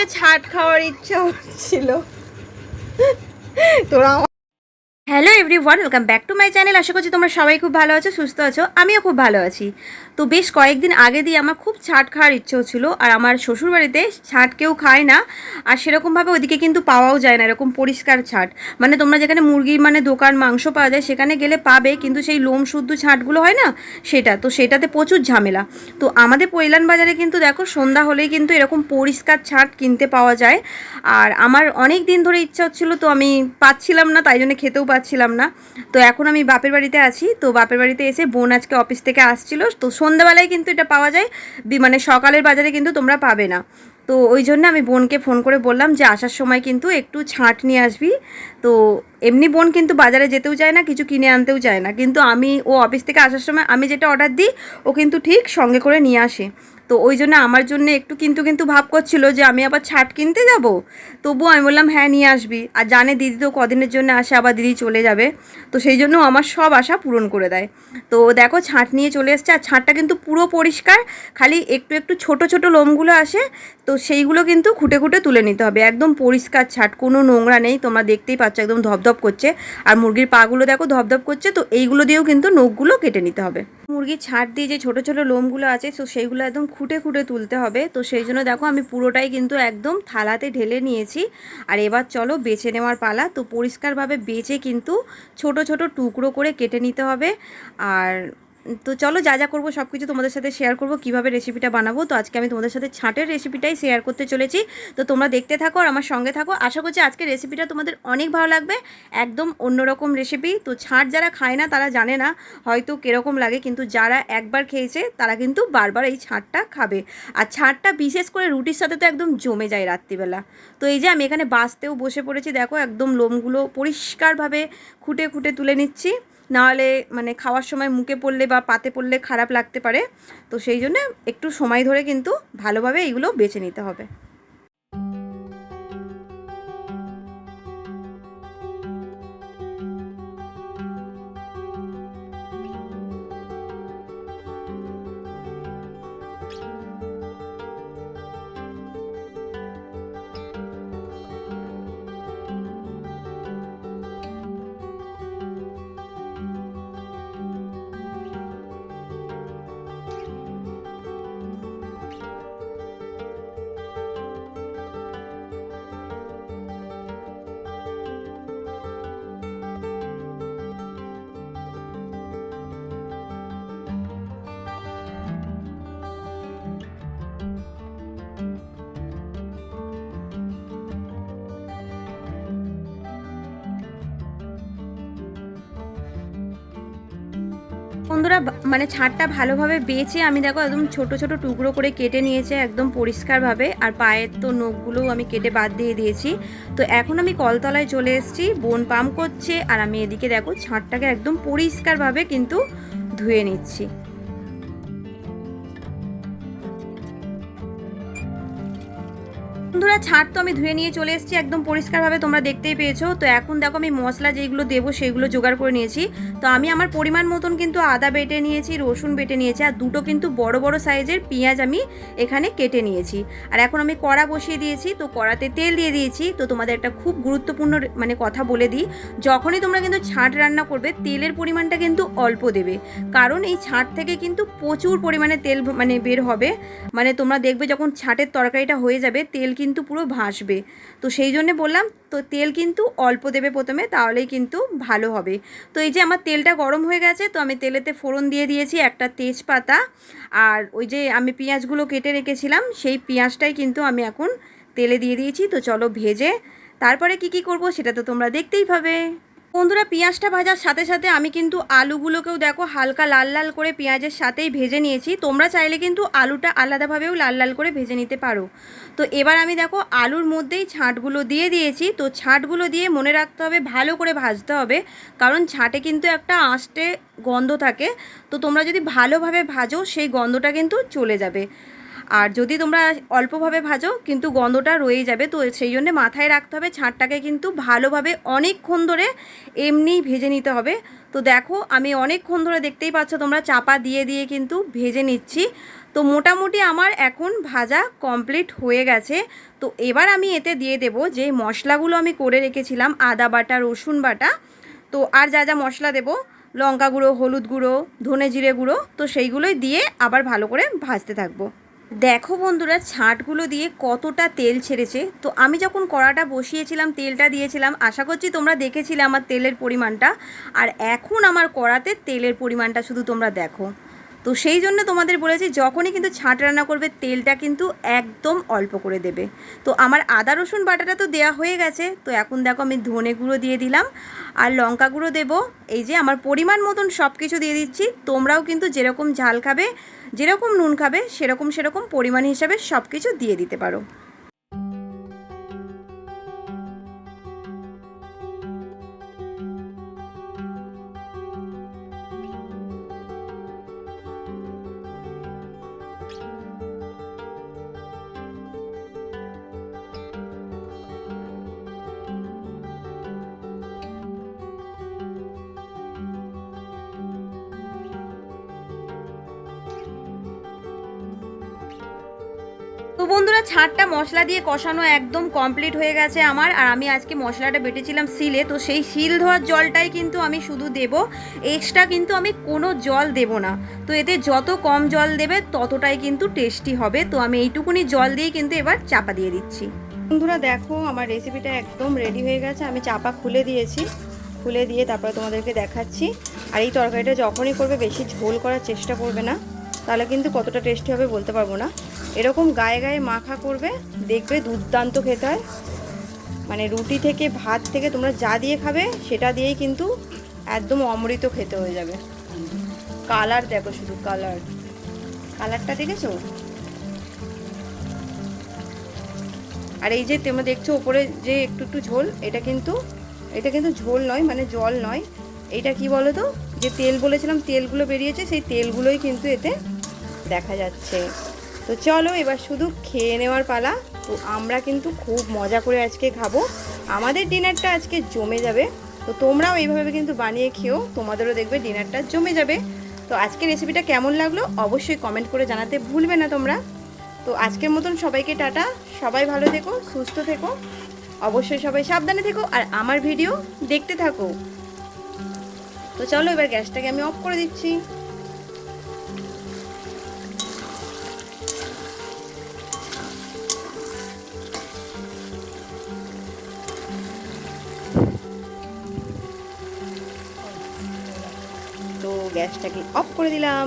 থেকে ছাট খাওয়ার ইচ্ছা হচ্ছিল। তোরা hello everyone welcome back to my channel. আশা করছি তোমরা সবাই খুব ভালো আছো, সুস্থ আছো, আমিও খুব ভালো আছি। তো বেশ কয়েকদিন আগে দিয়ে আমার খুব ছাট খাওয়ার ইচ্ছে হচ্ছিল আর আমার শ্বশুরবাড়িতে ছাট কেউ খায় না, আর সেরকমভাবে ওদিকে কিন্তু পাওয়াও যায় না, এরকম পরিষ্কার ছাট। মানে তোমরা যেখানে মুরগি মানে দোকান, মাংস পাওয়া যায়, সেখানে গেলে পাবে, কিন্তু সেই লোম শুদ্ধ ছাটগুলো হয় না, সেটা, তো সেটাতে প্রচুর ঝামেলা। তো আমাদের পৈলান বাজারে কিন্তু দেখো, সন্ধ্যা হলেই কিন্তু এরকম পরিষ্কার ছাট কিনতে পাওয়া যায়, আর আমার অনেক দিন ধরে ইচ্ছা হচ্ছিল, তো আমি পাচ্ছিলাম না, তাই জন্য খেতেও পাচ্ছিলাম না। তো এখন আমি বাপের বাড়িতে আছি। তো বাপের বাড়িতে এসে বোন আজকে অফিস থেকে আসছিল। তো সন্ধ্যাবেলায় কিন্তু এটা পাওয়া যায়। মানে সকালের বাজারে কিন্তু তোমরা পাবে না। তো ওই জন্য আমি বোনকে ফোন করে বললাম যে, আসার সময় কিন্তু একটু ছাঁট নিয়ে আসবি। তো এমনি বোন কিন্তু বাজারে যেতেও চায় না, কিছু কিনে আনতেও চায় না। কিন্তু আমি ও অফিস থেকে আসার সময় আমি যেটা অর্ডার দিই, ও কিন্তু ঠিক সঙ্গে করে নিয়ে আসে। তো ওই জন্য আমার জন্য একটু কিন্তু কিন্তু ভাব করছিল যে আমি আবার ছাট কিনতে যাব। তবুও আমি বললাম হ্যাঁ নিয়ে আসবি। আর জানে দিদি তো কদিনের জন্য আসে, আবার দিদি চলে যাবে। তো সেই জন্য আমার সব আশা পূরণ করে দেয়। তো দেখো, ছাঁট নিয়ে চলে এসছে। আর ছাঁটটা কিন্তু পুরো পরিষ্কার, খালি একটু একটু ছোট ছোট লোমগুলো আসে। তো সেইগুলো কিন্তু খুঁটে খুঁটে তুলে নিতে হবে। একদম পরিষ্কার ছাট, কোনো নোংরা নেই। তোমরা দেখতেই পাচ্ছ, একদম ধপধপ করছে। আর মুরগির পাগুলো দেখো, ধপধপ করছে। তো এইগুলো দিয়েও কিন্তু নখগুলো কেটে নিতে হবে। মুরগির ছাড় দিয়ে যে ছোটো ছোটো লোমগুলো আছে, তো সেইগুলো একদম খুঁটে খুঁটে তুলতে হবে। তো সেই জন্য দেখো আমি পুরোটাই কিন্তু একদম থালাতে ঢেলে নিয়েছি। আর এবার চলো বেছে নেওয়ার পালা। তো পরিষ্কারভাবে বেছে কিন্তু ছোট ছোট টুকরো করে কেটে নিতে হবে। আর তো চলো যা যা করব সব কিছু তোমাদের সাথে শেয়ার করব, কীভাবে রেসিপিটা বানাবো। তো আজকে আমি তোমাদের সাথে ছাঁটের রেসিপিটাই শেয়ার করতে চলেছি। তো তোমরা দেখতে থাকো আর আমার সঙ্গে থাকো। আশা করছি আজকে রেসিপিটা তোমাদের অনেক ভালো লাগবে। একদম অন্যরকম রেসিপি তো ছাঁট যারা খায় না, তারা জানে না হয়তো কীরকম লাগে, কিন্তু যারা একবার খেয়েছে, তারা কিন্তু বারবার এই ছাঁটটা খাবে। আর ছাঁটটা বিশেষ করে রুটির সাথে তো একদম জমে যায় রাত্রিবেলা। তো এই যে আমি এখানে বাঁচতেও বসে পড়েছি। দেখো, একদম লোমগুলো পরিষ্কারভাবে খুঁটে খুঁটে তুলে নিচ্ছি। নাহলে মানে খাওয়ার সময় মুখে পড়লে বা পাতে পড়লে খারাপ লাগতে পারে। তো সেই জন্য একটু সময় ধরে কিন্তু ভালোভাবে এইগুলো বেছে নিতে হবে। বন্ধুরা মানে ছাড়টা ভালোভাবে বেছে আমি দেখো একদম ছোট ছোট টুকরো করে কেটে নিয়েছে একদম পরিষ্কারভাবে, আর পায়ের তো নখগুলোও আমি কেটে বাদ দিয়ে দিয়েছি। তো এখন আমি কলতলায় চলে এসেছি, বোন পাম্প করছে, আর আমি এদিকে দেখো ছাঁটটাকে একদম পরিষ্কারভাবে কিন্তু ধুয়ে নিচ্ছি। বন্ধুরা, ছাড় তো আমি ধুয়ে নিয়ে চলে এসেছি। একদম পরিষ্কারভাবে তোমরা দেখতেই পেয়েছ। তো এখন দেখো আমি মশলা যেগুলো দেবো সেইগুলো জোগাড় করে নিয়েছি। তো আমি আমার পরিমাণ মতন কিন্তু আদা বেটে নিয়েছি, রসুন বেটে নিয়েছি, আর দুটো কিন্তু বড় বড় সাইজের পেঁয়াজ আমি এখানে কেটে নিয়েছি। আর এখন আমি কড়া বসিয়ে দিয়েছি। তো কড়াতে তেল দিয়ে দিয়েছি। তো তোমাদের একটা খুব গুরুত্বপূর্ণ মানে কথা বলে দিই। যখনই তোমরা কিন্তু ছাঁট রান্না করবে, তেলের পরিমাণটা কিন্তু অল্প দেবে। কারণ এই ছাঁট থেকে কিন্তু প্রচুর পরিমাণে তেল মানে বের হবে। মানে তোমরা দেখবে যখন ছাঁটের তরকারিটা হয়ে যাবে, তেল কিন্তু পুরো ভাসবে। তো সেই জন্যে বললাম, তো তেল কিন্তু অল্প দেবে প্রথমে, তাহলেই কিন্তু ভালো হবে। তো এই যে আমার তেলটা গরম হয়ে গেছে, তো আমি তেলেতে ফোড়ন দিয়ে দিয়েছি একটা তেজপাতা। আর ওই যে আমি পেঁয়াজগুলো কেটে রেখেছিলাম, সেই পেঁয়াজটাই কিন্তু আমি এখন তেলে দিয়ে দিয়েছি। তো চলো ভেজে, তারপরে কি কি করব সেটা তো তোমরা দেখতেই পাবে। বন্ধুরা, পেঁয়াজটা ভাজার সাথে সাথে আমি কিন্তু আলুগুলোকেও দেখো হালকা লাল লাল করে পেঁয়াজের সাথেই ভেজে নিয়েছি। তোমরা চাইলে কিন্তু আলুটা আলাদাভাবেও লাল লাল করে ভেজে নিতে পারো। তো এবার আমি দেখো আলুর মধ্যেই ছাঁটগুলো দিয়ে দিয়েছি। তো ছাঁটগুলো দিয়ে মনে রাখতে হবে, ভালো করে ভাজতে হবে। কারণ ছাঁটে কিন্তু একটা আঁশটে গন্ধ থাকে। তো তোমরা যদি ভালোভাবে ভাজো, সেই গন্ধটা কিন্তু চলে যাবে। আর যদি তোমরা অল্পভাবে ভাজো, কিন্তু গন্ধটা রয়ে যাবে। তো সেই জন্য মাথায় রাখতে হবে ছাঁটটাকে কিন্তু ভালোভাবে অনেকক্ষণ ধরে এমনিই ভেজে নিতে হবে। তো দেখো, আমি অনেকক্ষণ ধরে দেখতেই পাচ্ছ তোমরা চাপা দিয়ে দিয়ে কিন্তু ভেজে নিচ্ছি। তো মোটামুটি আমার এখন ভাজা কমপ্লিট হয়ে গেছে। তো এবার আমি এতে দিয়ে দেব যে মশলাগুলো আমি করে রেখেছিলাম, আদা বাটা, রসুন বাটা। তো আর যা যা মশলা দেব, লঙ্কা গুঁড়ো, হলুদ গুঁড়ো, ধনে জিরে গুঁড়ো, তো সেইগুলোই দিয়ে আবার ভালো করে ভাজতে থাকব। দেখো বন্ধুরা, ছাঁটগুলো দিয়ে কতটা তেল ছেড়েছে। তো আমি যখন কড়াটা বসিয়েছিলাম, তেলটা দিয়েছিলাম, আশা করছি তোমরা দেখেছিলে আমার তেলের পরিমাণটা। আর এখন আমার কড়াতে তেলের পরিমাণটা শুধু তোমরা দেখো। তো সেই জন্য তোমাদের বলেছি, যখনই কিন্তু ছাঁট রান্না করবে, তেলটা কিন্তু একদম অল্প করে দেবে। তো আমার আদা, রসুন বাটাটা তো দেওয়া হয়ে গেছে। তো এখন দেখো আমি ধনে গুঁড়ো দিয়ে দিলাম। আর লঙ্কা গুঁড়ো দেবো। এই যে আমার পরিমাণ মতন সব কিছু দিয়ে দিচ্ছি। তোমরাও কিন্তু যেরকম ঝাল খাবে যেরকম নুন খাবে সেরকম সেরকম পরিমাণ হিসাবে সব কিছু দিয়ে দিতে পারো। বন্ধুরা ছাড়টা মশলা দিয়ে কষানো একদম কমপ্লিট হয়ে গেছে আমার। আর আমি আজকে মশলাটা বেটেছিলাম শিলে, তো সেই শিল ধোয়ার জলটাই কিন্তু আমি শুধু দেব। এক্সট্রা কিন্তু আমি কোনো জল দেব না। তো এতে যত কম জল দেবে, ততটাই কিন্তু টেস্টি হবে। তো আমি এইটুকুনি জল দিয়ে কিন্তু এবার চাপা দিয়ে দিচ্ছি। বন্ধুরা, দেখো আমার রেসিপিটা একদম রেডি হয়ে গেছে। আমি চাপা খুলে দিয়েছি। খুলে দিয়ে তারপরে তোমাদেরকে দেখাচ্ছি। আর এই তরকারিটা যখনই করবে, বেশি ঝোল করার চেষ্টা করবে না। তাহলে কিন্তু কতটা টেস্টি হবে বলতে পারব না। এরকম গায়ে গায়ে মাখা করবে, দেখবে দুর্দান্ত খেতে হয়। মানে রুটি থেকে ভাত থেকে তোমরা যা দিয়ে খাবে, সেটা দিয়েই কিন্তু একদম অমৃত খেতে হয়ে যাবে। কালার দেখো শুধু, কালার। কালারটা দেখেছ? আর এই যে তোমরা দেখছ ওপরে যে একটু একটু ঝোল, এটা কিন্তু এটা কিন্তু ঝোল নয় মানে জল নয়। এটা কি বলো তো যে তেল বলেছিলাম, তেলগুলো বেরিয়েছে, সেই তেলগুলোই কিন্তু এতে দেখা যাচ্ছে। তো চলো এবার শুধু খেয়ে নেওয়ার পালা। তো আমরা কিন্তু খুব মজা করে আজকে খাব। আমাদের ডিনারটা আজকে জমে যাবে। তো তোমরাও এইভাবে কিন্তু বানিয়ে খেও। তোমাদেরও দেখবে ডিনারটা জমে যাবে। তো আজকের রেসিপিটা কেমন লাগল অবশ্যই কমেন্ট করে জানাতে ভুলবে না তোমরা। তো আজকের মতন সবাইকে টাটা। সবাই ভালো থেকো, সুস্থ থেকো। অবশ্যই সবাই সাবধানে থেকো আর আমার ভিডিও দেখতে থাকো। তো চলো এবার গ্যাসটাকে আমি অফ করে দিচ্ছি। গ্যাসটাকে অফ করে দিলাম।